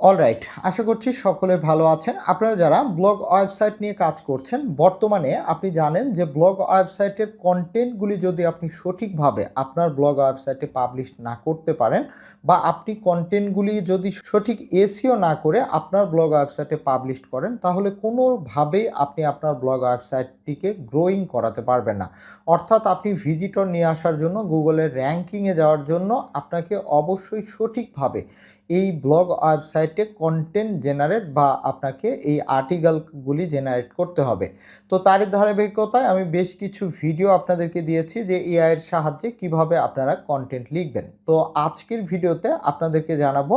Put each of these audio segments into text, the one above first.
Alright আশা করছি সকলে ভালো আছেন। আপনারা যারা ব্লগ ওয়েবসাইট নিয়ে কাজ করছেন, বর্তমানে আপনি জানেন যে ব্লগ ওয়েবসাইটের কন্টেন্টগুলি যদি আপনি সঠিকভাবে আপনার ব্লগ ওয়েবসাইটে পাবলিশ না করতে পারেন বা আপনি কন্টেন্টগুলি যদি সঠিক এসিও না করে আপনার ব্লগ ওয়েবসাইটে পাবলিশ করেন, তাহলে কোনোভাবেই আপনি আপনার ব্লগ ওয়েবসাইটটিকে গ্রোয়িং করাতে পারবেন না। অর্থাৎ আপনি ভিজিটর নিয়ে আসার জন্য গুগলের র্যাঙ্কিংয়ে যাওয়ার জন্য আপনাকে অবশ্যই সঠিকভাবে এই ব্লগ ওয়েবসাইটে কন্টেন্ট জেনারেট বা আপনাকে এই আর্টিকেলগুলি জেনারেট করতে হবে। তো তারই ধারাবাহিকতায় আমি বেশ কিছু ভিডিও আপনাদেরকে দিয়েছি যে এআইয়ের সাহায্যে কীভাবে আপনারা কন্টেন্ট লিখবেন। তো আজকের ভিডিওতে আপনাদেরকে জানাব,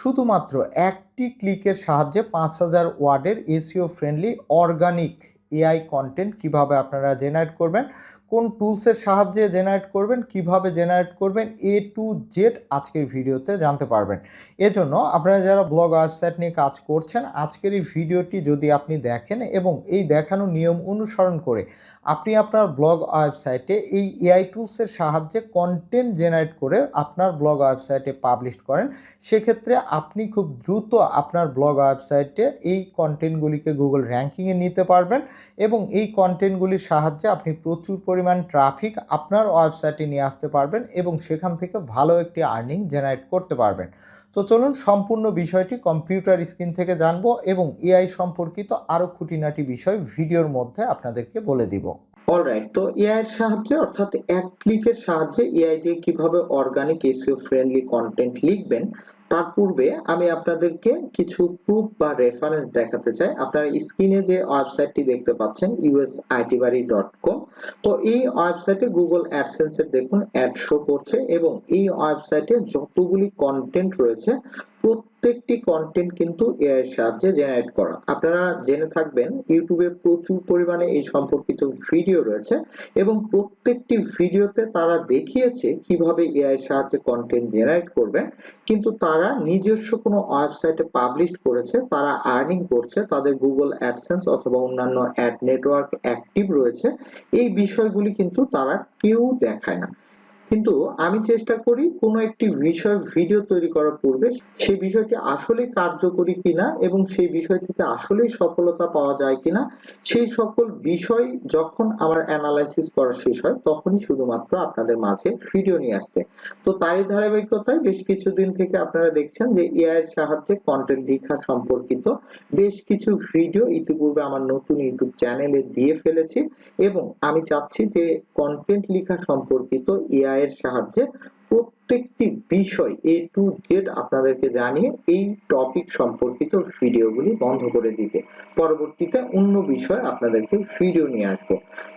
শুধুমাত্র একটি ক্লিকের সাহায্যে পাঁচ হাজার ওয়ার্ডের SEO friendly organic AI content কীভাবে আপনারা জেনারেট করবেন কোন টুলসের সাহায্যে জেনারেট করবেন, কীভাবে জেনারেট করবেন এ টু জেড আজকের ভিডিওতে জানতে পারবেন। এজন্য আপনারা যারা ব্লগ ওয়েবসাইট নিয়ে কাজ করছেন, আজকের এই ভিডিওটি যদি আপনি দেখেন এবং এই দেখানো নিয়ম অনুসরণ করে আপনি আপনার ব্লগ ওয়েবসাইটে এই এআই টুলসের সাহায্যে কন্টেন্ট জেনারেট করে আপনার ব্লগ ওয়েবসাইটে পাবলিশ করেন। সেক্ষেত্রে আপনি খুব দ্রুত আপনার ব্লগ ওয়েবসাইটে এই কন্টেন্টগুলিকে গুগল র্যাঙ্কিংয়ে নিতে পারবেন এবং এই কন্টেন্টগুলির সাহায্যে আপনি প্রচুর পরিমাণ ট্রাফিক আপনার ওয়েবসাইটে নিয়ে আসতে পারবেন এবং সেখান থেকে ভালো একটি আর্নিং জেনারেট করতে পারবেন। তো চলুন সম্পূর্ণ বিষয়টি কম্পিউটার স্ক্রিন থেকে জানব এবং এআই সম্পর্কিত আরও খুঁটিনাটি বিষয় ভিডিওর মধ্যে আপনাদেরকে বলে দিব। অলরাইট তো এআই এর সাহায্যে অর্থাৎ এক ক্লিকের সাহায্যে এআই দিয়ে কীভাবে অর্গানিক এসইও ফ্রেন্ডলি কন্টেন্ট লিখবেন, তার পূর্বে আমি আপনাদেরকে কিছু প্রুফ বা রেফারেন্স দেখাতে চাই। আপনারা স্ক্রিনে যে ওয়েবসাইটটি দেখতে পাচ্ছেন usaitibari.com তো এই ওয়েবসাইটে গুগল অ্যাডসেন্স এর দেখুন অ্যাড শো করছে এবং এই ওয়েবসাইটে যতগুলি কন্টেন্ট রয়েছে, প্রত্যেকটি কন্টেন্ট কিন্তু এআই এর সাহায্যে জেনারেট করা। আপনারা জেনে থাকবেন ইউটিউবে প্রচুর পরিমাণে এই সম্পর্কিত ভিডিও রয়েছে এবং প্রত্যেকটি ভিডিওতে তারা দেখিয়েছে কীভাবে এআই এর সাহায্যে কন্টেন্ট জেনারেট করবেন কিন্তু তারা নিজস্ব কোনো ওয়েবসাইটে পাবলিশ করেছে, তারা আর্নিং করছে, তাদের গুগল অ্যাডসেন্স অথবা অন্যান্য অ্যাড নেটওয়ার্ক অ্যাক্টিভ রয়েছে, এই বিষয়গুলি কিন্তু তারা কেউ দেখায় না। কিন্তু আমি চেষ্টা করি কোনো একটি বিষয় ভিডিও তৈরি করার পূর্বে সেই বিষয়টি আসলে কার্যকরী কিনা এবং সেই বিষয় থেকে আসলেই সফলতা পাওয়া যায় কিনা, সেই সকল বিষয় যখন আমার অ্যানালাইসিস করা শেষ হয় তখনই শুধুমাত্র আপনাদের মাঝে ভিডিও নিয়ে আসতে। তো তারই ধারাবাহিকতায় বেশ কিছুদিন থেকে আপনারা দেখছেন যে এআই এর সাহায্যে কন্টেন্ট লেখা সম্পর্কিত বেশ কিছু ভিডিও ইতিপূর্বে আমার নতুন ইউটিউব চ্যানেলে দিয়ে ফেলেছি এবং আমি চাচ্ছি যে কন্টেন্ট লেখা সম্পর্কিত এআই এর সাহায্যে প্রত্যেকটি বিষয় এ টু জেড আপনাদেরকে জানিয়ে এই টপিক সম্পর্কিত ভিডিওগুলি বন্ধ করে দিতে। পরবর্তীতে অন্য বিষয় আপনাদেরকে ভিডিও নিয়ে আসব।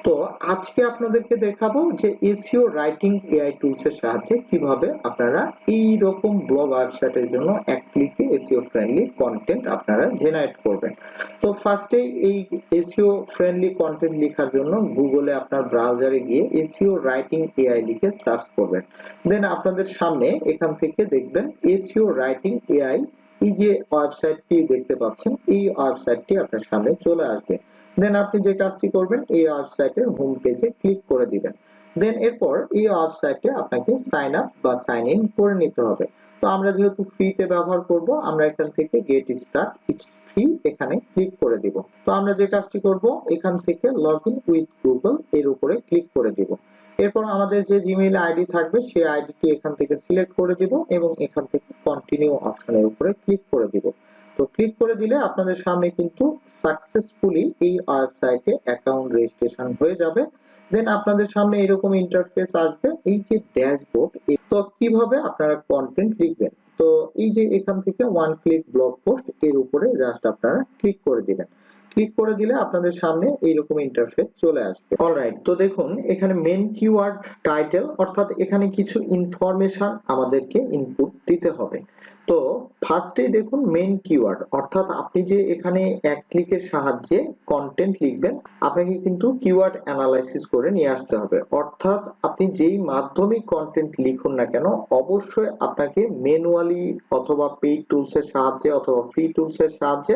তো আজকে আপনাদেরকে দেখাবো যে এসইও রাইটিং এআই টুলস এর সাহায্যে কীভাবে আপনারা এই রকম ব্লগ ওয়েবসাইটের জন্য এক ক্লিকে এসইও ফ্রেন্ডলি কন্টেন্ট আপনারা জেনারেট করবেন। তো ফার্স্টেই এই এসইও ফ্রেন্ডলি কন্টেন্ট লেখার জন্য গুগলে আপনার ব্রাউজারে গিয়ে এসইও রাইটিং এআই লিখে সার্চ করবেন। দেন আপনাদের সামনে এখান থেকে দেখবেন এসইও রাইটিং এআই, এই যে ওয়েবসাইটটি দেখতে পাচ্ছেন, এই ওয়েবসাইটটি আপনার সামনে চলে আসবে। দেন আপনি যে কাজটি করবেন, এই ওয়েবসাইটের হোম পেজে ক্লিক করে দিবেন। দেন এরপর এই ওয়েবসাইটে আপনাকে সাইন আপ বা সাইন ইন করে নিতে হবে। তো আমরা যেহেতু ফ্রিতে ব্যবহার করব, আমরা এখান থেকে গেট স্টার্ট ইটস ফ্রি এখানে ক্লিক করে দিব। তো আমরা যে কাজটি করব, এখান থেকে লগ ইন উইথ গুগল এর উপরে ক্লিক করে দিব। এরপর আমাদের যে জিমেইল আইডি থাকবে, সেই আইডিটি এখান থেকে সিলেক্ট করে দিব এবং এখান থেকে কন্টিনিউ অপশনের উপরে ক্লিক করে দিব। তো ক্লিক করে দিলে আপনাদের সামনে কিন্তু সাকসেসফুলি এই ওয়েবসাইটে অ্যাকাউন্ট রেজিস্ট্রেশন হয়ে যাবে। দেন আপনাদের সামনে এরকম ইন্টারফেস আসবে, এই যে ড্যাশবোর্ড তো কীভাবে আপনারা কন্টেন্ট লিখবেন? তো এই যে এখান থেকে ওয়ান ক্লিক ব্লগ পোস্ট এর উপরে জাস্ট আপনারা ক্লিক করে দিবেন। ক্লিক করে দিলে আপনাদের সামনে এইরকম ইন্টারফেস চলে আসবে। অলরাইট তো দেখুন, এখানে মেন কিওয়ার্ড টাইটেল অর্থাৎ এখানে কিছু ইনফরমেশন আমাদেরকে ইনপুট দিতে হবে। তো ফার্স্টেই দেখুন মেন কিওয়ার্ড অর্থাৎ আপনি যে এখানে এক ক্লিকের সাহায্যে কন্টেন্ট লিখবেন, আপনাকে কিন্তু কিওয়ার্ড অ্যানালাইসিস করে নিয়ে আসতে হবে। অর্থাৎ আপনি যেই মাধ্যমে কন্টেন্ট লিখুন না কেন, অবশ্যই আপনাকে ম্যানুয়ালি অথবা পেইড টুলসের সাহায্যে অথবা ফ্রি টুলসের সাহায্যে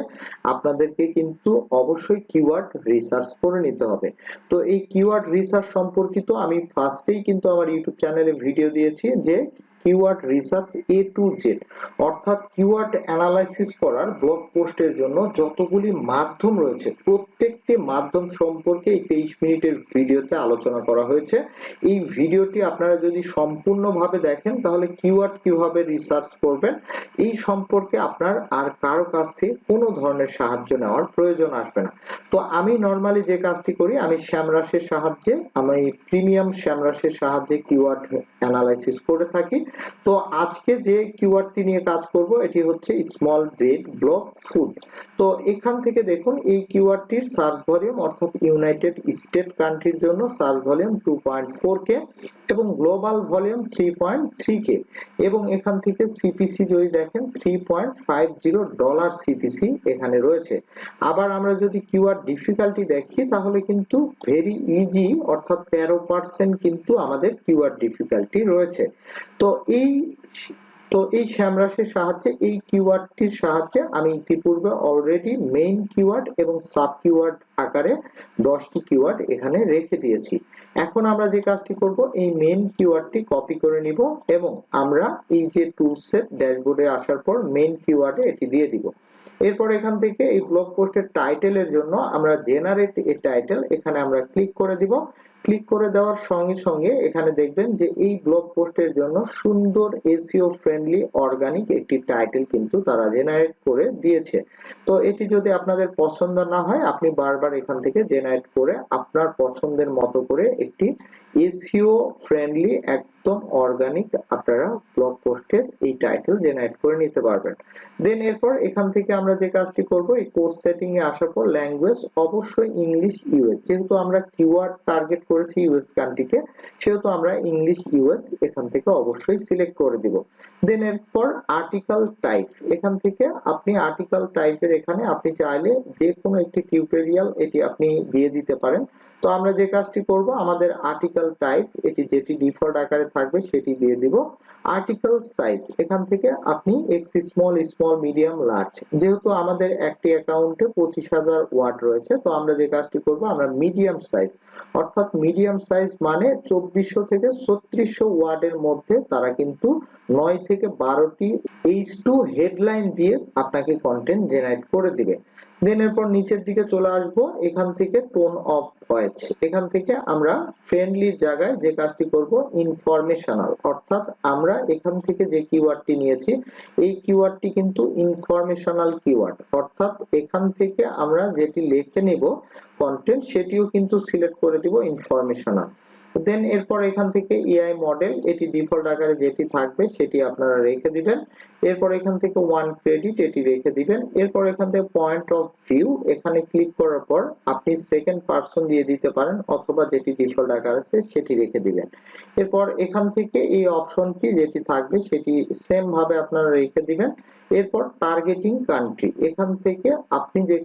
আপনাদেরকে কিন্তু অবশ্যই কিওয়ার্ড রিসার্চ করে নিতে হবে। তো এই কিওয়ার্ড রিসার্চ সম্পর্কিত আমি ফার্স্টেই কিন্তু আমার ইউটিউব চ্যানেলে ভিডিও দিয়েছি যে keyword research A to Z অর্থাৎ কিওয়ার্ড অ্যানালাইসিস করার ব্লগ পোস্টের জন্য যতগুলি মাধ্যম রয়েছে, প্রত্যেকটি মাধ্যম সম্পর্কে এই তেইশ মিনিটের ভিডিওতে আলোচনা করা হয়েছে। এই ভিডিওটি আপনারা যদি সম্পূর্ণভাবে দেখেন, তাহলে কিওয়ার্ড কীভাবে রিসার্চ করবেন, এই সম্পর্কে আপনার আর কারও কাছ থেকে কোনো ধরনের সাহায্য নেওয়ার প্রয়োজন আসবে না। তো আমি নর্মালি যে কাজটি করি, আমি শ্যামরাশের সাহায্যে, আমি প্রিমিয়াম শ্যামরাশের সাহায্যে কিওয়ার্ড অ্যানালাইসিস করে থাকি। তো আজকে যে কিওয়ার্ডটি নিয়ে কাজ করব, এটি হচ্ছে স্মল ব্রেড ব্লক ফুড তো এখান থেকে দেখুন, এই কিওয়ার্ডটির সার্চ ভলিউম অর্থাৎ ইউনাইটেড স্টেট কান্ট্রির জন্য search volume two point four K এবং global volume three point three K এবং এখান থেকে সিপিসি যদি দেখেন three point five zero dollar CPC এখানে রয়েছে। আবার আমরা যদি কিওয়ার্ড ডিফিকাল্টি দেখি, তাহলে কিন্তু ভেরি ইজি অর্থাৎ তেরো পার্সেন্ট কিন্তু আমাদের কিওয়ার্ড ডিফিকাল্টি রয়েছে। তো এই তো এই শ্যামরাশের সাহায্যে, এই কিওয়ার্ডটির সাহায্যে আমি ইতিপূর্বে অলরেডি মেইন কিওয়ার্ড এবং সাব কিওয়ার্ড আকারে দশটি কিওয়ার্ড এখানে রেখে দিয়েছি। এখন আমরা যে কাজটি করব, এই মেইন কিওয়ার্ডটি কপি করে নিব এবং আমরা এই যে টুলসের ড্যাশবোর্ডে আসার পর মেইন কিওয়ার্ডে এটি দিয়ে দিব। এরপর এখান থেকে এই ব্লগ পোস্টের টাইটেলের জন্য আমরা জেনারেট এ টাইটেল এখানে আমরা ক্লিক করে দিব। ক্লিক করে দেওয়ার সঙ্গে সঙ্গে এখানে দেখবেন যে এই ব্লগ পোস্টের জন্য সুন্দর এসিও ফ্রেন্ডলি অর্গানিক একটি টাইটেল কিন্তু তারা জেনারেট করে দিয়েছে। তো এটি যদি আপনাদের পছন্দ না হয়, আপনি বারবার এখান থেকে জেনারেট করে আপনার পছন্দের মতো করে একটি এসিও ফ্রেন্ডলি একদম অর্গানিক আপনারা ব্লগ পোস্টের এই টাইটেল জেনারেট করে নিতে পারবেন। দেন এরপর এখান থেকে আমরা যে কাজটি করব, এই কোর্স সেটিং এ আসার পর ল্যাঙ্গুয়েজ অবশ্যই ইংলিশ ইউএস যেহেতু আমরা কিওয়ার্ড টার্গেট করেছি ইউএস কান্ট্রিকে সেহেতু আমরা ইংলিশ ইউএস এখান থেকে অবশ্যই সিলেক্ট করে দিব। দেন এরপর আর্টিকেল টাইপ এখান থেকে আপনি আর্টিকেল টাইপের এখানে আপনি চাইলে যে কোনো একটি টিউটোরিয়াল এটি আপনি দিয়ে দিতে পারেন। তো আমরা যে কাজটি করব, আমাদের আর্টিকেল টাইপ এটি যেটি ডিফল্ট আকারে থাকবে সেটি দিয়ে দিব। আর্টিকেল সাইজ এখান থেকে আপনি X small small medium large যেহেতু আমাদের একটি অ্যাকাউন্টে পঁচিশ হাজার ওয়ার্ড রয়েছে, তো আমরা যে কাজটি করব, আমরা মিডিয়াম সাইজ অর্থাৎ মিডিয়াম সাইজ মানে চব্বিশশো থেকে ছত্রিশশো ওয়ার্ডের মধ্যে তারা কিন্তু নয় থেকে বারোটি এইচ টু হেডলাইন দিয়ে আপনাকে কন্টেন্ট জেনারেট করে দিবে। দেন এরপর নিচের দিকে চলে আসব। এখান থেকে টোন অফ ভয়েস এখান থেকে আমরা ফ্রেন্ডলির জায়গায় যে কাজটি করব ইনফরমেশনাল অর্থাৎ আমরা এখান থেকে যে কিওয়ার্ডটি নিয়েছি, এই কিওয়ার্ডটি কিন্তু ইনফরমেশনাল কিওয়ার্ড অর্থাৎ এখান থেকে আমরা যেটি লিখে নিব কন্টেন্ট সেটিও কিন্তু সিলেক্ট করে দিব ইনফরমেশনাল দেন এরপর এখান থেকে এআই মডেল এটি ডিফল্ট আকারে যেটি থাকবে সেটি আপনারা রেখে দিবেন। এরপর এখান থেকে ওয়ান ক্রেডিট এটি রেখে দিবেন। এরপর এখান থেকে পয়েন্ট অফ ভিউ এখানে ক্লিক করার পর আপনি সেকেন্ড পারসন দিয়ে দিতে পারেন অথবা যেটি ডিফল্ট আকার আছে সেটি রেখে দিবেন। এরপর এখান থেকে এই অপশনটি যেটি থাকবে সেটি সেম ভাবে আপনারা রেখে দিবেন। এরপর টার্গেটিং কান্ট্রি এখান থেকে আপনি যে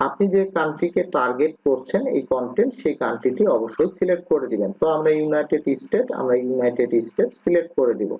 আপনি যে কান্ট্রিকে টার্গেট করছেন এই কন্টেন্ট সেই কান্ট্রিটি অবশ্যই সিলেক্ট করে দিবেন। তো আমরা ইউনাইটেড স্টেট আমরা ইউনাইটেড স্টেট সিলেক্ট করে দিব।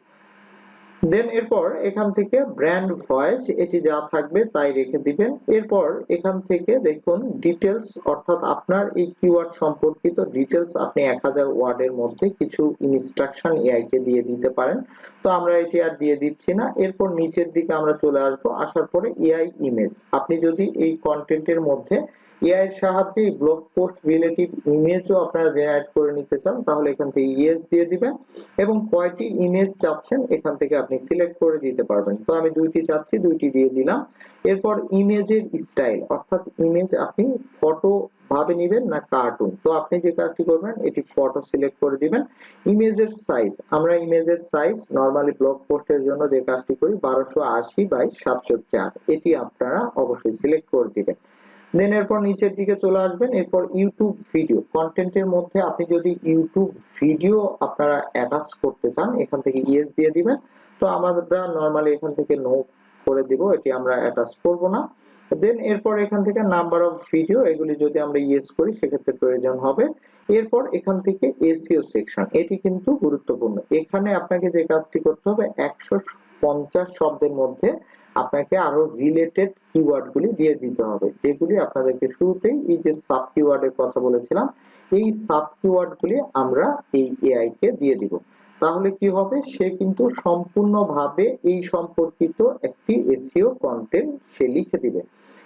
দেন এরপর এখান থেকে ব্র্যান্ড ভয়েস এটি যা থাকবে তাই রেখে দিবেন। এরপর এখান থেকে দেখুন ডিটেলস অর্থাৎ আপনার এই কিওয়ার্ড সম্পর্কিত ডিটেলস আপনি এক হাজার ওয়ার্ডের মধ্যে কিছু ইনস্ট্রাকশন এআই কে দিয়ে দিতে পারেন। তো আমরা এটি আর দিয়ে দিচ্ছি না। এরপর নিচের দিকে আমরা চলে আসব। আসার পরে এআই ইমেজ আপনি যদি এই কন্টেন্টের মধ্যে এআই সাহায্যে ব্লগ পোস্ট রিলেটিভ ইমেজও আপনারা জেনারেট করে নিতে চান, তাহলে এখান থেকে ইয়েস দিয়ে দিবেন এবং কয়টি ইমেজ চাচ্ছেন এখান থেকে আপনি সিলেক্ট করে দিতে পারবেন। তো আমি দুইটি চাচ্ছি, দুইটি দিয়ে দিলাম। এরপর ইমেজের স্টাইল অর্থাৎ ইমেজ আপনি ফটো ভাবে নেবেন না কার্টুন তো আপনি যে কাজটি করবেন, এটি ফটো সিলেক্ট করে দিবেন। ইমেজের সাইজ আমরা ইমেজের সাইজ নরমালি ব্লগ পোস্টের জন্য যে কাজটি করি, বারোশো আশি বাই সাতশো চার এটি আপনারা অবশ্যই সিলেক্ট করে দিবেন। দেন এরপর নিচের দিকে চলে আসবেন, এরপর ইউটিউব ভিডিও কন্টেন্টের মধ্যে আপনি যদি ইউটিউব ভিডিও আপনারা অ্যাটাচ করতে চান, এখান থেকে ইয়েস দিয়ে দিবেন। তো আমরা নরমালি এখান থেকে নো করে দিব, এটি আমরা অ্যাটাচ করব না। দেন এরপর এখান থেকে নাম্বার অফ ভিডিও এগুলি যদি আমরা ইয়েস করি, সেক্ষেত্রে প্রয়োজন হবে। এরপর এখান থেকে এসিও সেকশন এটি কিন্তু গুরুত্বপূর্ণ। এখানে আপনাকে যে কাজটি করতে হবে, একশো পঞ্চাশ শব্দের মধ্যে আপনাকে আরও রিলেটেড কিওয়ার্ড গুলি দিয়ে দিতে হবে। যেগুলি আপনাদেরকে শুরুতেই এই যে সাব কিওয়ার্ডের কথা বলেছিলাম, এই সাব কিওয়ার্ড গুলি আমরা এই এআই কে দিয়ে দিব। তাহলে কি হবে? সে কিন্তু সম্পূর্ণভাবে এই সম্পর্কিত একটি এসিও কন্টেন্ট সে লিখে দিবে।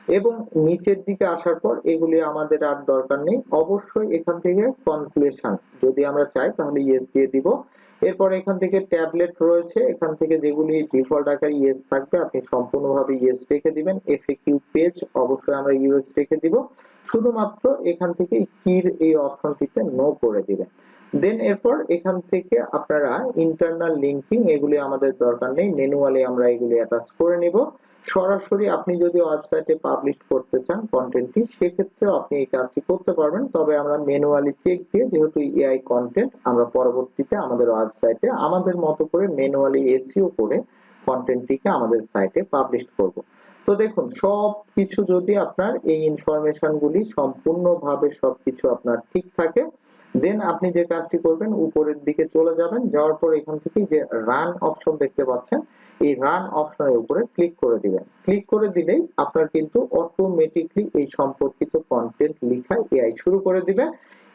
এবং নিচের দিকে আসার পর এগুলি আমাদের আর দরকার নেই। অবশ্যই এখান থেকে কনক্লুশন যদি আমরা চাই, তাহলে ইয়েস দিয়ে দিব। এরপর এখান থেকে ট্যাবলেট রয়েছে। এখান থেকে যেগুলি ডিফল্ট আকারে ইয়েস থাকবে, আপনি সম্পূর্ণভাবে ইয়েস রেখে দিবেন। এফএকিউ পেজ অবশ্যই আমরা ইউএস রেখে দিব। শুধুমাত্র এখান থেকে কির এই অপশনটিতে নো করে দিবেন। দেন এরপর এখান থেকে আপনারা ইন্টারনাল লিঙ্কিং এগুলি আমাদের দরকার নেই। ম্যানুয়ালি আমরা এগুলি অ্যাটাচ করে নিব। সরাসরি আপনি যদি ওয়েবসাইটে পাবলিশ করতে চান কন্টেন্টটি সেক্ষেত্রে আপনি এই কাজটি করতে পারবেন। তবে আমরা ম্যানুয়ালি চেক দিয়ে যেহেতু এআই কন্টেন্ট আমরা পরবর্তীতে আমাদের ওয়েবসাইটে আমাদের মতো করে ম্যানুয়ালি এসইও করে কন্টেন্টটিকে আমাদের সাইটে পাবলিশ করব। তো দেখুন সব কিছু যদি আপনার এই ইনফরমেশন গুলি সম্পূর্ণভাবে সবকিছু আপনার ঠিক থাকে দেন আপনি যে কাজটি করবেন, উপরের দিকে চলে যাবেন, যাওয়ার পর এখান থেকে যে রান অপশন দেখতে পাচ্ছেন, এই রান অপশনের উপরে ক্লিক করে দিবেন। ক্লিক করে দিলেই আপনার কিন্তু অটোমেটিকলি এই সম্পর্কিত কন্টেন্ট লেখা এআই শুরু করে দিবে।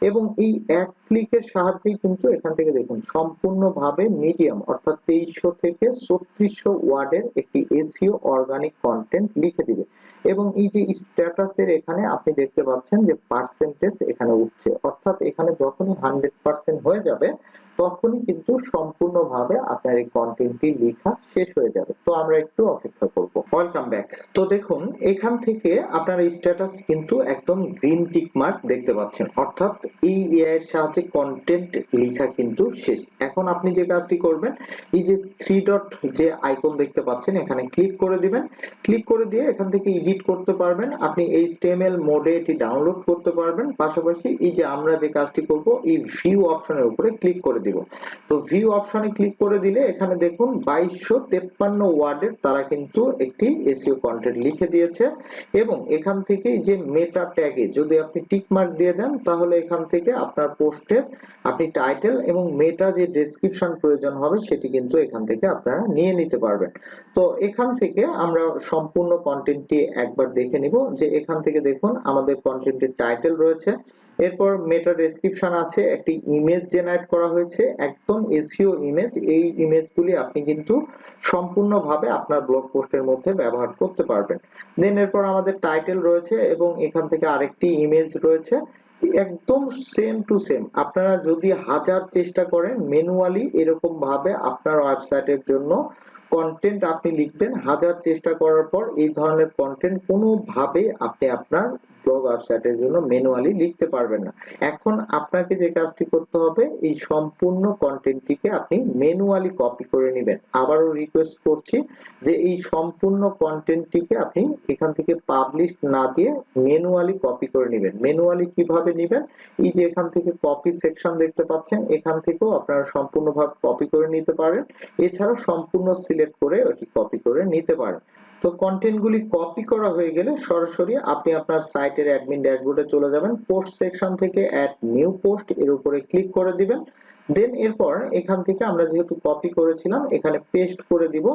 এবং এই এক ক্লিকের সাহায্যেই কিন্তু এখান থেকে দেখুন, সম্পূর্ণভাবে মিডিয়াম অর্থাৎ তেইশশো থেকে ছত্রিশশো ওয়ার্ডের একটি এসিও অর্গানিক কন্টেন্ট লিখে দিবে। এবং এই যে স্ট্যাটাসের এখানে আপনি দেখতে পাচ্ছেন যে পার্সেন্টেজ এখানে উঠছে। অর্থাৎ এখানে যখনই হান্ড্রেড পার্সেন্ট হয়ে যাবে তখনই কিন্তু সম্পূর্ণভাবে আপনার এই কন্টেন্টটি লেখা শেষ হয়ে যাবে। তো আমরা একটু অপেক্ষা করব। ওয়েলকাম ব্যাক তো দেখুন, এখান থেকে আপনার স্ট্যাটাস কিন্তু একদম গ্রিন টিক মার্ক দেখতে পাচ্ছেন। অর্থাৎ এই এআই এর সাহায্যে কন্টেন্ট লেখা কিন্তু শেষ। এখন আপনি যে কাজটি করবেন, এই যে থ্রি ডট যে আইকন দেখতে পাচ্ছেন, এখানে ক্লিক করে দিবেন। ক্লিক করে দিয়ে এখান থেকে এডিট করতে পারবেন। আপনি এই এইচটিএমএল মোডে এটি ডাউনলোড করতে পারবেন। পাশাপাশি এই যে আমরা যে কাজটি করব, এই ভিউ অপশনের উপরে ক্লিক করে দিব। তো ভিউ অপশনে ক্লিক করে দিলে এখানে দেখুন বাইশশো তেপ্পান্ন ওয়ার্ডের তারা কিন্তু একটি এসিও কন্টেন্ট লিখে দিয়েছে এবং এখান থেকে যে মেটা ট্যাগে যদি আপনি টিক মার্ক দিয়ে দেন, তাহলে এখান থেকে আপনার পোস্টের আপনি টাইটেল এবং মেটা যে ডেসক্রিপশন প্রয়োজন হবে, সেটি কিন্তু এখান থেকে আপনারা নিয়ে নিতে পারবেন। তো এখান থেকে আমরা সম্পূর্ণ কন্টেন্টটি একবার দেখে নিব যে এখান থেকে দেখুন আমাদের কন্টেন্টের টাইটেল রয়েছে। এরপর মেটা ডেসক্রিপশন আছে, একটি ইমেজ জেনারেট করা হয়েছে, একদম এসইও ইমেজ এই ইমেজগুলি আপনি কিন্তু সম্পূর্ণভাবে আপনার ব্লগ পোস্টের মধ্যে ব্যবহার করতে পারবেন। দেন এরপর আমাদের টাইটেল রয়েছে এবং এখান থেকে আরেকটি ইমেজ রয়েছে, একদম সেম টু সেম আপনারা যদি হাজার চেষ্টা করেন ম্যানুয়ালি এরকম ভাবে আপনার ওয়েবসাইটের জন্য কন্টেন্ট আপনি লিখবেন, হাজার চেষ্টা করার পর এই ধরনের কন্টেন্ট কোনোভাবে আপনি আপনার ব্লগ ওয়েবসাইটের জন্য ম্যানুয়ালি লিখতে পারবেন না। এখন আপনাকে যে কাজটি করতে হবে, এই সম্পূর্ণ কন্টেন্টটিকে আপনি ম্যানুয়ালি কপি করে নেবেন। আবারও রিকোয়েস্ট করছি যে এই সম্পূর্ণ কন্টেন্টটিকে আপনি এখান থেকে পাবলিশ না দিয়ে ম্যানুয়ালি কপি করে নেবেন। ম্যানুয়ালি কীভাবে নেবেন? এই যে এখান থেকে কপি সেকশন দেখতে পাচ্ছেন, এখান থেকেও আপনারা সম্পূর্ণভাবে কপি করে নিতে পারেন। এছাড়া সম্পূর্ণ সিলেক্ট করে ওটি কপি করে নিতে পারেন। তো কন্টেন্ট গুলি কপি করা হয়ে গেলে সরাসরি আপনি আপনার সাইটের অ্যাডমিন ড্যাশবোর্ডে চলে যাবেন পোস্ট সেকশন থেকে অ্যাড নিউ পোস্ট এর উপরে ক্লিক করে দিবেন। দেন এরপর এখান থেকে আমরা যেহেতু কপি করেছিলাম, এখানে পেস্ট করে দিব।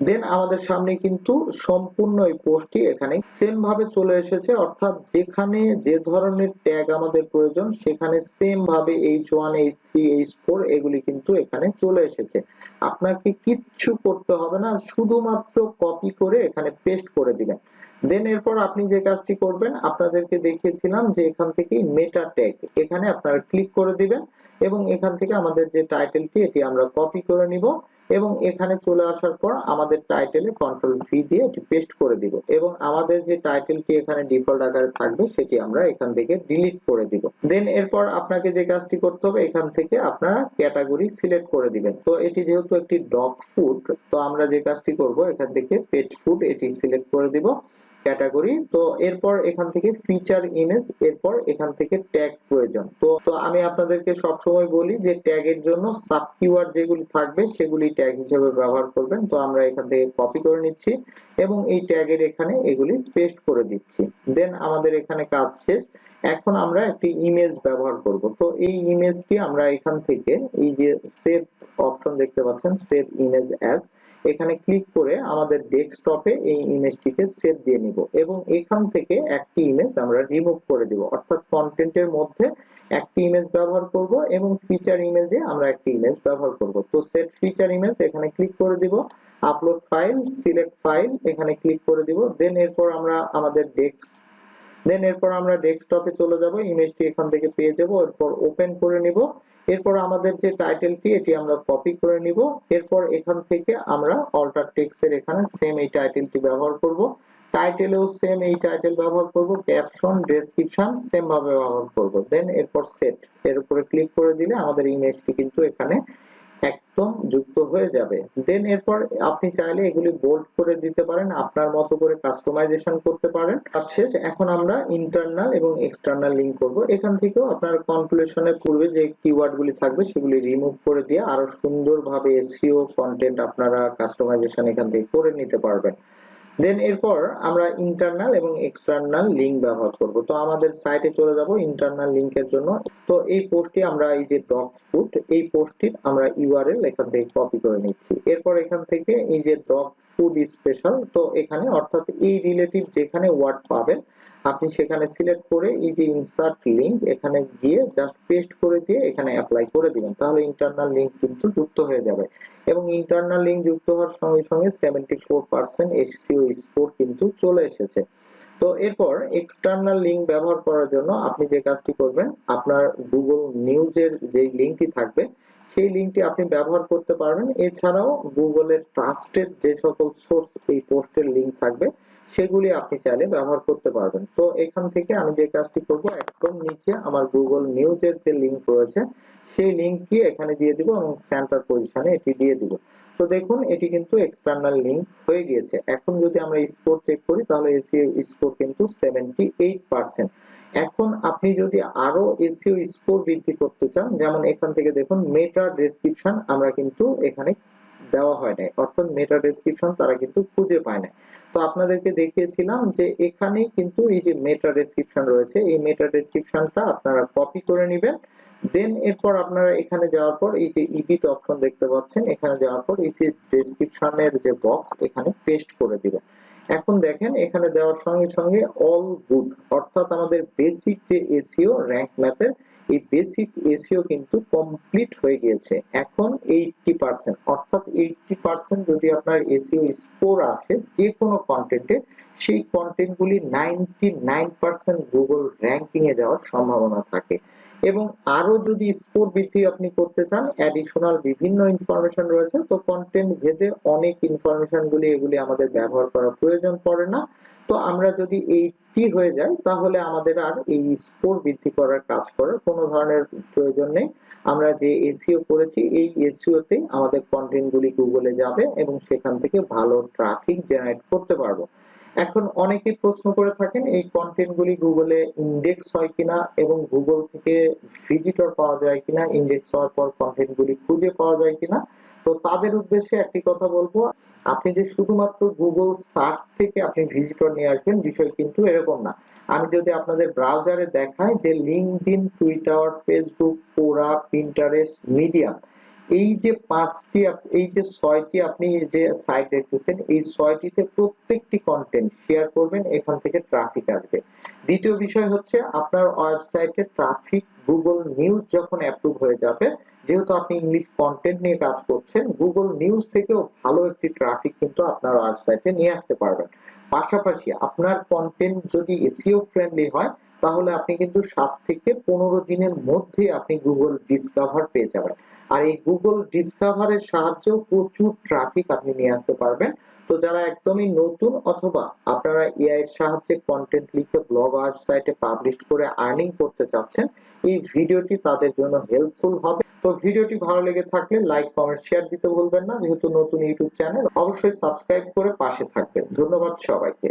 দেন আমাদের সামনে কিন্তু সম্পূর্ণ এই পোস্টটি এখানে সেম ভাবে চলে এসেছে। অর্থাৎ যেখানে যে ধরনের ট্যাগ আমাদের প্রয়োজন, সেখানে সেম ভাবে H one H three H four এগুলি কিন্তু এখানে চলে এসেছে। আপনাকে কিচ্ছু করতে হবে না, শুধুমাত্র কপি করে এখানে পেস্ট করে দিবেন। দেন এরপর আপনি যে কাজটি করবেন, আপনাদেরকে দেখিয়েছিলাম যে এখান থেকে মেটা ট্যাগ এখানে আপনারা ক্লিক করে দিবেন এবং এখান থেকে আমাদের যে টাইটেলটি এটি আমরা কপি করে নিব। এবং এখানে চলে আসার পর আমাদের টাইটেলে কন্ট্রোল ভি দিয়ে এটি পেস্ট করে দিব এবং আমাদের যে টাইটেলটি এখানে ডিফল্ট আকারে থাকবে সেটি আমরা এখান থেকে ডিলিট করে দিব। দেন এরপর আপনাকে যে কাজটি করতে হবে, এখান থেকে আপনারা ক্যাটাগরি সিলেক্ট করে দিবেন। তো এটি যেহেতু একটি ডগ ফুড তো আমরা যে কাজটি করব, এখান থেকে পেট ফুড এটি সিলেক্ট করে দিব। ক্যাটাগরি তো এরপর এখান থেকে ফিচার ইমেজ এরপর এখান থেকে ট্যাগ প্রয়োজন। তো তো আমি আপনাদেরকে সব সময় বলি যে ট্যাগের জন্য সাব কিওয়ার্ড যেগুলি থাকবে, সেগুলি ট্যাগ হিসেবে ব্যবহার করবেন। তো আমরা এখান থেকে কপি করে নিচ্ছি এবং এই ট্যাগের এখানে এগুলি পেস্ট করে দিচ্ছি। দেন আমাদের এখানে কাজ শেষ। এখন আমরা একটি ইমেজ ব্যবহার করব। তো এই ইমেজটি আমরা এখান থেকে, এই যে সেভ অপশন দেখতে পাচ্ছেন সেভ ইমেজ অ্যাজ এখানে ক্লিক করে আমাদের ডেস্কটপে এই ইমেজটিকে সেভ দিয়ে নিব এবং এখান থেকে একটি ইমেজ আমরা রিমুভ করে দিব। অর্থাৎ কন্টেন্টের মধ্যে একটি ইমেজ ব্যবহার করব এবং ফিচার ইমেজে আমরা একটি ইমেজ ব্যবহার করব। তো সেট ফিচার ইমেজ এখানে ক্লিক করে দিব আপলোড ফাইল সিলেক্ট ফাইল এখানে ক্লিক করে দিব। দেন এরপর আমরা আমাদের ডেস্ক দেন এরপর আমরা ডেস্কটপে চলে যাব ইমেজটি এখান থেকে পেয়ে যাব, এরপর ওপেন করে নিব। এরপর আমাদের যে টাইটেলটি এটি আমরা কপি করে নিব। এরপর এখান থেকে আমরা অল্টার টেক্সটের এখানে সেম এই টাইটেলটি ব্যবহার করব। টাইটেলেও সেম এই টাইটেল ব্যবহার করব। ক্যাপশন ডেসক্রিপশন সেম ভাবে ব্যবহার করব। দেন এরপর সেট এর উপরে ক্লিক করে দিলে আমাদের ইমেজটি কিন্তু এখানে একদম যুক্ত হয়ে যাবে। দেন এরপর আপনি চাইলে এগুলি বোল্ড করে দিতে পারেন, আপনার মতো করে কাস্টমাইজেশন করতে পারেন। আর শেষ, এখন আমরা ইন্টারনাল এবং এক্সটার্নাল লিংক করব। এখান থেকেও আপনার কনক্লুশনের পূর্বে যে কিওয়ার্ড গুলি থাকবে, সেগুলি রিমুভ করে দিয়ে আরও সুন্দরভাবে এসইও কন্টেন্ট আপনারা কাস্টমাইজেশন এখান থেকে করে নিতে পারবেন। দেন এরপর আমরা ইন্টারনাল এবং এক্সটারনাল লিংক ব্যবহার করব। তো আমাদের সাইটে চলে যাব ইন্টারনাল লিংকের জন্য। তো এই পোস্টটি আমরা এই যে ডগ ফুড এই পোস্টটির আমরা ইউআরএল এখান থেকে কপি করে নিচ্ছি। এরপর এখান থেকে এই যে ডগ ফুড স্পেশাল তো এখানে অর্থাৎ এই রিলেটিভ যেখানে ওয়ার্ড পাবেন আপনি সেখানে সিলেক্ট করে এই যে ইনসার্ট লিংক এখানে গিয়ে জাস্ট পেস্ট করে দিয়ে এখানে অ্যাপ্লাই করে দিবেন। তাহলে ইন্টারনাল লিংক কিন্তু যুক্ত হয়ে যাবে। এবং ইন্টারনাল লিংক যুক্ত হওয়ার সঙ্গে সঙ্গে seventy four percent SEO score কিন্তু চলে এসেছে। তো এরপর এক্সটার্নাল লিংক ব্যবহার করার জন্য আপনি যে কাজটি করবেন, আপনার গুগল নিউজের যে লিংকটি থাকবে, সেই লিংকটি আপনি ব্যবহার করতে পারবেন। এছাড়াও গুগলের ট্রাস্টেড যে সকল সোর্স এই পোস্টের লিংক থাকবে সেগুলি আপনি চাইলে ব্যবহার করতে পারবেন। তো এখান থেকে আমি যে কাজটি করব, একদম নিচে আমার গুগল নিউজের যে লিংক রয়েছে, সেই লিংকটি এখানে দিয়ে দিব এবং সেন্টার পজিশনে এটি দিয়ে দিব। তো দেখুন, এটি কিন্তু এক্সটার্নাল লিংক হয়ে গিয়েছে। এখন যদি আমরা স্কোর চেক করি, তাহলে এসিও স্কোর কিন্তু 78% এখন আপনি যদি আরও এসিও স্কোর বৃদ্ধি করতে চান, যেমন এখান থেকে দেখুন মেটা ডেসক্রিপশন আমরা কিন্তু এখানে দেওয়া হয় নাই। অর্থাৎ মেটা ডেসক্রিপশন তারা কিন্তু খুঁজে পায় না তো আপনাদেরকে দেখিয়েছিলাম যে এখানে কিন্তু এই যে মেটা ডেসক্রিপশন রয়েছে, এই মেটা ডেসক্রিপশনটা আপনারা কপি করে নেবেন। দেন এরপর আপনারা এখানে যাওয়ার পর এই যে ইডিট অপশন দেখতে পাচ্ছেন, এখানে যাওয়ার পর এই যে ডেসক্রিপশনের যে বক্স এখানে পেস্ট করে দিবেন। এখন দেখেন, এখানে দেওয়ার সঙ্গে সঙ্গে অল গুড অর্থাৎ আমাদের বেসিক যে এসইও র‍্যাঙ্ক ম্যাথের এই বেসিক এসইও কিন্তু কমপ্লিট হয়ে গিয়েছে। এখন 80% অর্থাৎ 80% যদি আপনার এসইও স্কোর আসে যে কোনো কন্টেন্টে সেই কন্টেন্টগুলি 99% গুগল র‍্যাঙ্কিং এ যাওয়ার সম্ভাবনা থাকে। এবং আরও যদি স্কোর বৃদ্ধি আপনি করতে চান অ্যাডিশনাল বিভিন্ন ইনফরমেশন রয়েছে, তো কন্টেন্ট ভেদে অনেক ইনফরমেশন গুলি এগুলি আমাদের ব্যবহার করার প্রয়োজন পড়ে না। তো আমরা যদি এইটি হয়ে যায় তাহলে আমাদের আর এই স্কোর বৃদ্ধি করার কাজ করার কোনো ধরনের প্রয়োজন নেই। আমরা যে এসইও করেছি, এই এসইও তে আমাদের কন্টেন্ট গুলি গুগলে যাবে এবং সেখান থেকে ভালো ট্রাফিক জেনারেট করতে পারব। এখন অনেকেই প্রশ্ন করে থাকেন, এই কন্টেন্ট গুলি গুগলে ইন্ডেক্স হয় কিনা এবং গুগল থেকে ভিজিটর পাওয়া যায় কিনা ইন্ডেক্স হওয়ার পর কন্টেন্ট গুলি খুঁজে পাওয়া যায় কিনা? তো তাদের উদ্দেশ্যে একটি কথা বলব আপনি যে শুধুমাত্র গুগল সার্চ থেকে আপনি ভিজিটর নিয়ে আসবেন, বিষয় কিন্তু এরকম না। আমি যদি আপনাদের ব্রাউজারে দেখাই যে LinkedIn Twitter Facebook Quora Pinterest Medium এই যে পাঁচটি এই যে ছয়টি আপনি যে সাইট দেখতেছেন, এই ছয়টিতে প্রত্যেকটি কন্টেন্ট শেয়ার করবেন, এখান থেকে ট্রাফিক আসবে। দ্বিতীয় বিষয় হচ্ছে আপনার ওয়েবসাইটে ট্রাফিক গুগল নিউজ যখন অ্যাপ্রুভ হয়ে যাবে, যেহেতু আপনি ইংলিশ কন্টেন্ট নিয়ে কাজ করছেন গুগল নিউজ থেকেও ভালো একটি ট্রাফিক কিন্তু আপনার ওয়েবসাইটে নিয়ে আসতে পারবেন। পাশাপাশি আপনার কন্টেন্ট যদি এসইও ফ্রেন্ডলি হয়, তাহলে আপনি কিন্তু সাত থেকে পনেরো দিনের মধ্যে আপনি গুগল ডিসকভার পেয়ে যাবেন। আর এই গুগল ডিসকভারের সাহায্যেও প্রচুর ট্রাফিক আপনি নিয়ে আসতে পারবেন। তো যারা একদমই নতুন অথবা আপনারা এআই এর সাহায্যে কন্টেন্ট লিখে ব্লগ ওয়েবসাইটে পাবলিশ করে আর্নিং করতে চাচ্ছেন, এই ভিডিওটি তাদের জন্য হেল্পফুল হবে। তো ভিডিওটি ভালো লেগে থাকলে লাইক কমেন্ট শেয়ার দিতে ভুলবেন না। যেহেতু নতুন ইউটিউব চ্যানেল অবশ্যই সাবস্ক্রাইব করে পাশে থাকবেন। ধন্যবাদ সবাইকে।